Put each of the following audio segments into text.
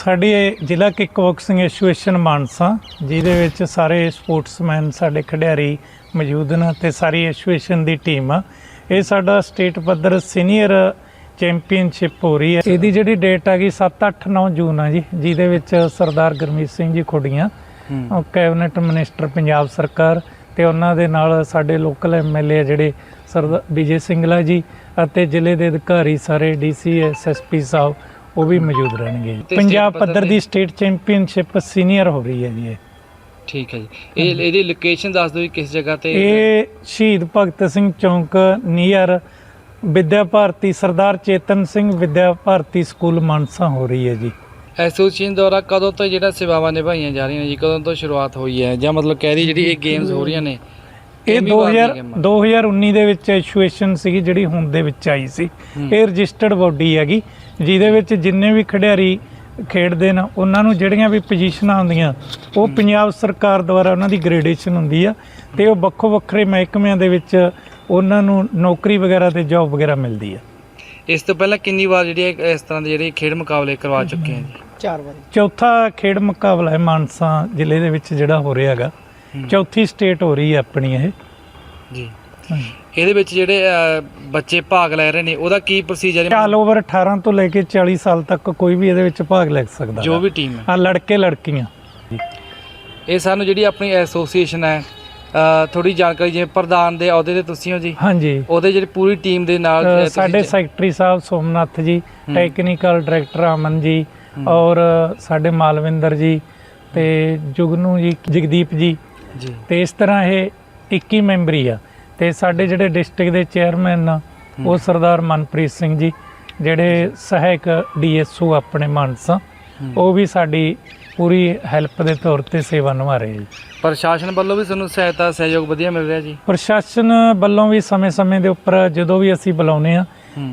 ਸਾਡੀ ਜ਼ਿਲ੍ਹਾ kick boxing association Mansa ਜਿਹਦੇ ਵਿੱਚ ਸਾਰੇ ਸਪੋਰਟਸਮੈਨ ਸਾਡੇ ਖਿਡਾਰੀ ਮੌਜੂਦ ਨੇ ਤੇ ਸਾਰੀ ਐਸੋਸੀਏਸ਼ਨ ਦੀ ਟੀਮ ਆ। ਇਹ ਸਾਡਾ ਸਟੇਟ ਪੱਧਰ ਸੀਨੀਅਰ ਚੈਂਪੀਅਨਸ਼ਿਪ ਹੋ ਰਹੀ ਹੈ। ਇਹਦੀ ਜਿਹੜੀ ਡੇਟ ਆ ਗਈ 7 8 9 ਜੂਨ ਆ ਜੀ ਜਿਹਦੇ ਵਿੱਚ ਸਰਦਾਰ ਗੁਰਮੀਤ ਸਿੰਘ ਜੀ ਖੁੱਡੀਆਂ ਉਹ ਕੈਬਨਿਟ ਮਿਨਿਸਟਰ ਪੰਜਾਬ ਸਰਕਾਰ ਤੇ ਉਹਨਾਂ ਦੇ ਨਾਲ ਸਾਡੇ ਲੋਕਲ ਐਮਐਲਏ ਜਿਹੜੇ ਸਰਦਾਰ ਵਿਜੇ ਸਿੰਗਲਾ ਜੀ ਅਤੇ ਜ਼ਿਲ੍ਹੇ ਦੇ ਅਧਿਕਾਰੀ ਸਾਰੇ ਡੀਸੀ ਐਸਐਸਪੀ ਸਾਹਿਬ ਉਹ ਵੀ ਮੌਜੂਦ ਰਹਿਣਗੇ ਜੀ। ਪੰਜਾਬ ਪੱਧਰ? ਦੀ ਸਟੇਟ ਚੈਂਪੀਅਨਸ਼ਿਪ ਸੀਨੀਅਰ ਹੋ ਰਹੀ ਹੈ ਜੀ ਇਹ। ਠੀਕ ਹੈ ਜੀ। ਇਹ ਇਹਦੀ ਲੋਕੇਸ਼ਨ ਦੱਸ ਦਿਓ ਜੀ ਕਿਸ ਜਗ੍ਹਾ ਤੇ ਇਹ ਸ਼ਹੀਦ ਭਗਤ ਸਿੰਘ ਚੌਂਕ ਨੀਅਰ ਵਿਦਿਆ ਭਾਰਤੀ ਸਰਦਾਰ ਚੇਤਨ ਸਿੰਘ ਵਿਦਿਆ ਭਾਰਤੀ ਸਕੂਲ ਮਾਨਸਾ ਹੋ ਰਹੀ ਹੈ ਜੀ। ਐਸੋਸੀਏਸ਼ਨ ਦੁਆਰਾ ਕਦੋਂ ਤੋਂ ਜਿਹੜਾ ਸੇਵਾਵਾਂ ਨਿਭਾਈਆਂ ਜਾ ਰਹੀਆਂ ਜੀ? ਕਦੋਂ ਤੋਂ ਸ਼ੁਰੂਆਤ ਹੋਈ ਹੈ? ਜਾਂ ਮਤਲਬ ਕਹਿ ਰਹੀ ਜਿਹੜੀ ਇਹ ਗੇਮਸ ਹੋ ਰਹੀਆਂ ਨੇ ਇਹ ਕਿੰਨੀ ਵਾਰ ਦੀਆਂ 2000 ਗੇਮਾਂ? 2019 ਦੇ ਵਿੱਚ ਐਸੋਸੀਏਸ਼ਨ ਸੀਗੀ ਜਿਹੜੀ ਹੁਣ ਦੇ ਵਿੱਚ ਆਈ ਸੀ। ਇਹ ਰਜਿਸਟਰਡ ਬਾਡੀ ਹੈਗੀ ਜਿਹਦੇ ਵਿੱਚ ਜਿੰਨੇ ਵੀ ਖਿਡਾਰੀ ਖੇਡਦੇ ਨੇ ਉਹਨਾਂ ਨੂੰ ਜਿਹੜੀਆਂ ਵੀ ਪੋਜੀਸ਼ਨਾਂ ਹੁੰਦੀਆਂ ਉਹ ਪੰਜਾਬ ਸਰਕਾਰ ਦੁਆਰਾ ਉਹਨਾਂ ਦੀ ਗ੍ਰੇਡੇਸ਼ਨ ਹੁੰਦੀ ਆ ਤੇ ਉਹ ਵੱਖੋ ਵੱਖਰੇ ਮਹਿਕਮਿਆਂ ਦੇ ਵਿੱਚ ਉਹਨਾਂ ਨੂੰ ਨੌਕਰੀ ਵਗੈਰਾ ਤੇ ਜੌਬ ਵਗੈਰਾ ਮਿਲਦੀ ਆ ਇਸ ਤੋਂ ਪਹਿਲਾਂ ਕਿੰਨੀ ਵਾਰ ਜਿਹੜੀ ਇਸ ਤਰ੍ਹਾਂ ਦੇ ਜਿਹੜੇ ਖੇਡ ਮੁਕਾਬਲੇ ਕਰਵਾ ਚੁੱਕੇ ਹਾਂ ਜੀ ਚੌਥਾ ਖੇਡ ਮੁਕਾਬਲਾ ਹੈ ਮਾਨਸਾ ਜ਼ਿਲ੍ਹੇ ਦੇ ਵਿੱਚ ਜਿਹੜਾ ਹੋ ਰਿਹਾ ਹੈਗਾ। ਚੌਥੀ ਸਟੇਟ ਹੋ ਰਹੀ ਹੈ ਆਪਣੀ ਇਹ। ਜੀ। ਇਹਦੇ ਵਿੱਚ ਜਿਹੜੇ ਬੱਚੇ ਭਾਗ ਲੈ ਰਹੇ ਨੇ ਉਹਦਾ ਕੀ ਪ੍ਰੋਸੀਜਰ ਹੈ? ਆਲ ਓਵਰ 18 ਤੋਂ ਲੈ ਕੇ 40 ਸਾਲ ਤੱਕ ਕੋਈ ਵੀ ਇਹਦੇ ਵਿੱਚ ਭਾਗ ਲੈ ਸਕਦਾ। ਜੋ। ਵੀ ਟੀਮ ਹੈ। ਆ ਲੜਕੇ ਲੜਕੀਆਂ। ਇਹ ਸਾਨੂੰ ਜਿਹੜੀ ਆਪਣੀ ਐਸੋਸੀਏਸ਼ਨ ਹੈ ਥੋੜੀ ਜਾਣਕਾਰੀ ਜਿਵੇਂ ਪ੍ਰਧਾਨ ਦੇ ਅਹੁਦੇ ਤੇ ਤੁਸੀਂ ਹੋ ਜੀ? ਹਾਂਜੀ। ਉਹਦੇ ਜਿਹੜੀ ਪੂਰੀ ਟੀਮ ਦੇ ਨਾਲ ਸਾਡੇ ਸੈਕਟਰੀ ਸਾਹਿਬ ਸੋਮਨਾਥ ਜੀ। Technical director Aman ji. ਔਰ ਸਾਡੇ ਮਾਲਵਿੰਦਰ ਜੀ ਤੇ ਜੁਗਨੂ ਜੀ ਜਗਦੀਪ ਜੀ ਜੀ। ਤੇ ਇਸ ਤਰ੍ਹਾਂ ਇਹ 21 ਮੈਂਬਰੀ ਆ। ਤੇ ਸਾਡੇ ਜਿਹੜੇ ਡਿਸਟ੍ਰਿਕਟ ਦੇ ਚੇਅਰਮੈਨ ਆ ਉਹ ਸਰਦਾਰ ਮਨਪ੍ਰੀਤ ਸਿੰਘ ਜੀ ਜਿਹੜੇ ਸਹਾਇਕ ਡੀਐਸਓ ਆਪਣੇ ਮਾਨਸਾ। ਉਹ ਵੀ ਸਾਡੀ ਪੂਰੀ ਹੈਲਪ ਦੇ ਤੌਰ ਤੇ ਸੇਵਾ ਨਿਭਾ ਰਹੇ ਜੀ। ਪ੍ਰਸ਼ਾਸਨ ਵੱਲੋਂ ਵੀ ਤੁਹਾਨੂੰ ਸਹਾਇਤਾ ਸਹਿਯੋਗ ਵਧੀਆ ਮਿਲ ਰਿਹਾ ਜੀ? ਪ੍ਰਸ਼ਾਸਨ ਵੱਲੋਂ ਵੀ ਸਮੇਂ-ਸਮੇਂ ਦੇ ਉੱਪਰ ਜਦੋਂ ਵੀ ਅਸੀਂ ਬੁਲਾਉਨੇ ਆ।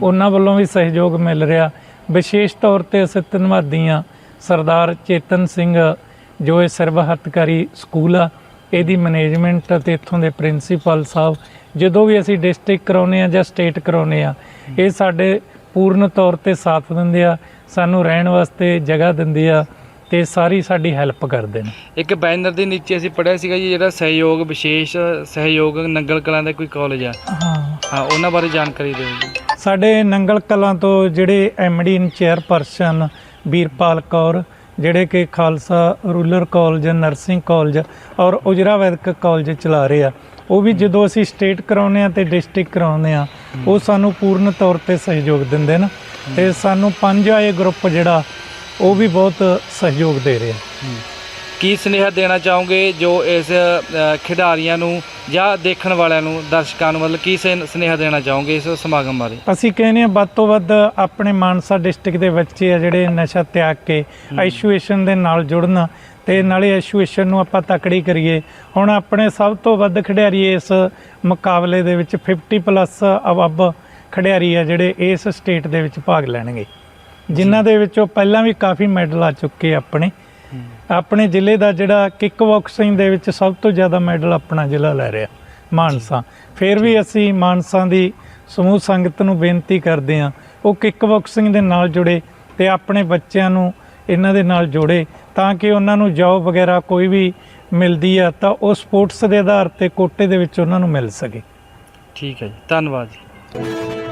ਉਹਨਾਂ ਵੱਲੋਂ ਵੀ ਸਹਿਯੋਗ ਮਿਲ ਰਿਹਾ। ਵਿਸ਼ੇਸ਼ ਤੌਰ ਤੇ ਅਸੀਂ ਧੰਨਵਾਦੀ ਹਾਂ ਸਰਦਾਰ ਚੇਤਨ ਸਿੰਘ ਜੋ ਇਹ ਸਰਬਹੱਤਕਾਰੀ ਸਕੂਲ ਆ ਇਹਦੀ ਮੈਨੇਜਮੈਂਟ ਅਤੇ ਇੱਥੋਂ ਦੇ ਪ੍ਰਿੰਸੀਪਲ ਸਾਹਿਬ ਜਦੋਂ ਵੀ ਅਸੀਂ ਡਿਸਟ੍ਰਿਕਟ ਕਰਾਉਨੇ ਆ ਜਾਂ ਸਟੇਟ ਕਰਾਉਨੇ ਆ ਇਹ ਸਾਡੇ ਪੂਰਨ ਤੌਰ ਤੇ ਸਾਥ ਦਿੰਦੇ ਆ ਸਾਨੂੰ ਰਹਿਣ ਵਾਸਤੇ ਜਗ੍ਹਾ ਦਿੰਦੇ ਆ ਤੇ ਸਾਰੀ ਸਾਡੀ ਹੈਲਪ ਕਰਦੇ ਨੇ। ਇੱਕ ਬੈਨਰ ਦੇ ਨੀਚੇ ਅਸੀਂ ਪੜਿਆ ਸੀਗਾ ਜੀ ਜਿਹੜਾ ਸਹਿਯੋਗ ਵਿਸ਼ੇਸ਼ ਸਹਿਯੋਗ ਨੰਗਲ ਕਲਾਂ ਦਾ ਕੋਈ ਕਾਲਜ ਆ। ਹਾਂ। ਹਾਂ ਉਹਨਾਂ ਬਾਰੇ ਜਾਣਕਾਰੀ ਦਿਓ ਜੀ। ਸਾਡੇ ਨੰਗਲ ਕਲਾਂ ਤੋਂ ਜਿਹੜੇ ਐਮਡੀ ਇਨ ਚੇਅਰਪਰਸਨ ਵੀਰਪਾਲ ਕੌਰ ਜਿਹੜੇ ਕਿ Khalsa rural college, nursing college ਔਰ ਉਜਰਾ ਵੈਦਿਕ ਕਾਲਜ ਚਲਾ ਰਹੇ ਆ। ਉਹ ਵੀ ਜਦੋਂ ਅਸੀਂ ਸਟੇਟ ਕਰਾਉਂਦੇ ਆ ਤੇ ਡਿਸਟ੍ਰਿਕਟ ਕਰਾਉਂਦੇ ਆ, ਉਹ ਸਾਨੂੰ ਪੂਰਨ ਤੌਰ ਤੇ ਸਹਿਯੋਗ ਦਿੰਦੇ ਨੇ ਤੇ ਸਾਨੂੰ ਪੰਜ ਆਏ ਗਰੁੱਪ ਜਿਹੜਾ, ਉਹ ਵੀ ਬਹੁਤ ਸਹਿਯੋਗ ਦੇ ਰਿਹਾ ਕੀ ਸੁਨੇਹਾ ਦੇਣਾ ਚਾਹੋਗੇ ਜੋ ਇਸ ਖਿਡਾਰੀਆਂ ਨੂੰ ਜਾਂ ਦੇਖਣ ਵਾਲਿਆਂ ਨੂੰ ਦਰਸ਼ਕਾਂ ਨੂੰ ਮਤਲਬ ਕੀ ਸੁਨ- ਸੁਨੇਹਾ ਦੇਣਾ ਚਾਹੋਗੇ ਇਸ ਸਮਾਗਮ ਬਾਰੇ? ਅਸੀਂ ਕਹਿੰਦੇ ਹਾਂ ਵੱਧ ਤੋਂ ਵੱਧ ਆਪਣੇ ਮਾਨਸਾ ਡਿਸਟ੍ਰਿਕਟ ਦੇ ਬੱਚੇ ਆ ਜਿਹੜੇ ਨਸ਼ਾ ਤਿਆਗ ਕੇ ਐਸੋਸੀਏਸ਼ਨ ਦੇ ਨਾਲ ਜੁੜਨ ਤੇ ਨਾਲੇ ਐਸੋਸੀਏਸ਼ਨ ਨੂੰ ਆਪਾਂ ਤਕੜੀ ਕਰੀਏ। ਹੁਣ ਆਪਣੇ ਸਭ ਤੋਂ ਵੱਧ ਖਿਡਾਰੀ ਇਸ ਮੁਕਾਬਲੇ ਦੇ ਵਿੱਚ 50 ਪਲੱਸ ਅਬਵ ਖਿਡਾਰੀ ਆ ਜਿਹੜੇ ਇਸ ਸਟੇਟ ਦੇ ਵਿੱਚ ਭਾਗ ਲੈਣਗੇ। ਜਿਨ੍ਹਾਂ ਦੇ ਵਿੱਚੋਂ ਪਹਿਲਾਂ ਵੀ ਕਾਫੀ ਮੈਡਲ ਆ ਚੁੱਕੇ ਆਪਣੇ। ਆਪਣੇ ਜ਼ਿਲ੍ਹੇ ਦਾ ਜਿਹੜਾ ਕਿੱਕ ਬਾਕਸਿੰਗ ਦੇ ਵਿੱਚ ਸਭ ਤੋਂ ਜ਼ਿਆਦਾ ਮੈਡਲ ਆਪਣਾ ਜ਼ਿਲ੍ਹਾ ਲੈ ਰਿਹਾ, ਮਾਨਸਾ। ਫਿਰ ਵੀ ਅਸੀਂ ਮਾਨਸਾ ਦੀ ਸਮੂਹ ਸੰਗਤ ਨੂੰ ਬੇਨਤੀ ਕਰਦੇ ਹਾਂ, ਉਹ ਕਿੱਕ ਬਾਕਸਿੰਗ ਦੇ ਨਾਲ ਜੁੜੇ ਤੇ ਆਪਣੇ ਬੱਚਿਆਂ ਨੂੰ ਇਹਨਾਂ ਦੇ ਨਾਲ ਜੋੜੇ ਤਾਂ ਕਿ ਉਹਨਾਂ ਨੂੰ ਜੌਬ ਵਗੈਰਾ ਕੋਈ ਵੀ ਮਿਲਦੀ ਆ ਤਾਂ ਉਹ ਸਪੋਰਟਸ ਦੇ ਆਧਾਰ ਤੇ ਕੋਟੇ ਦੇ ਵਿੱਚ ਉਹਨਾਂ ਨੂੰ ਮਿਲ ਸਕੇ। ਠੀਕ ਹੈ ਜੀ, ਧੰਨਵਾਦ ਜੀ।